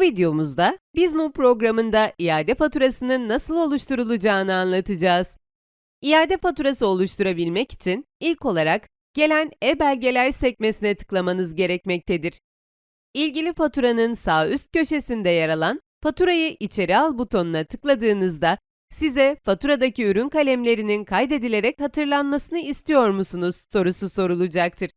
videomuzda Bizmo programında iade faturasının nasıl oluşturulacağını anlatacağız. İade faturası oluşturabilmek için ilk olarak gelen e-belgeler sekmesine tıklamanız gerekmektedir. İlgili faturanın sağ üst köşesinde yer alan Faturayı içeri al butonuna tıkladığınızda size faturadaki ürün kalemlerinin kaydedilerek hatırlanmasını istiyor musunuz sorusu sorulacaktır.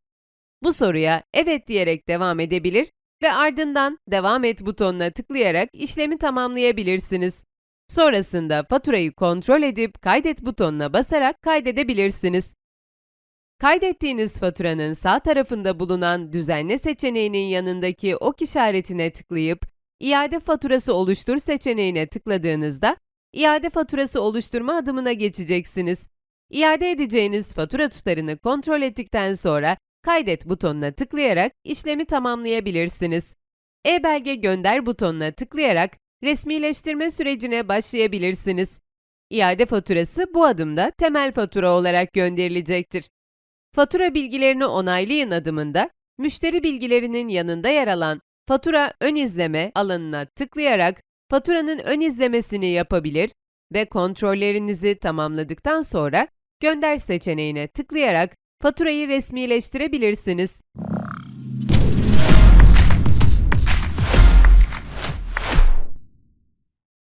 Bu soruya evet diyerek devam edebilir ve ardından devam et butonuna tıklayarak işlemi tamamlayabilirsiniz. Sonrasında faturayı kontrol edip kaydet butonuna basarak kaydedebilirsiniz. Kaydettiğiniz faturanın sağ tarafında bulunan düzenle seçeneğinin yanındaki ok işaretine tıklayıp iade faturası oluştur seçeneğine tıkladığınızda iade faturası oluşturma adımına geçeceksiniz. İade edeceğiniz fatura tutarını kontrol ettikten sonra kaydet butonuna tıklayarak işlemi tamamlayabilirsiniz. E-belge gönder butonuna tıklayarak resmileştirme sürecine başlayabilirsiniz. İade faturası bu adımda temel fatura olarak gönderilecektir. Fatura bilgilerini onaylayın adımında, müşteri bilgilerinin yanında yer alan Fatura ön izleme alanına tıklayarak faturanın ön izlemesini yapabilir ve kontrollerinizi tamamladıktan sonra gönder seçeneğine tıklayarak faturayı resmileştirebilirsiniz.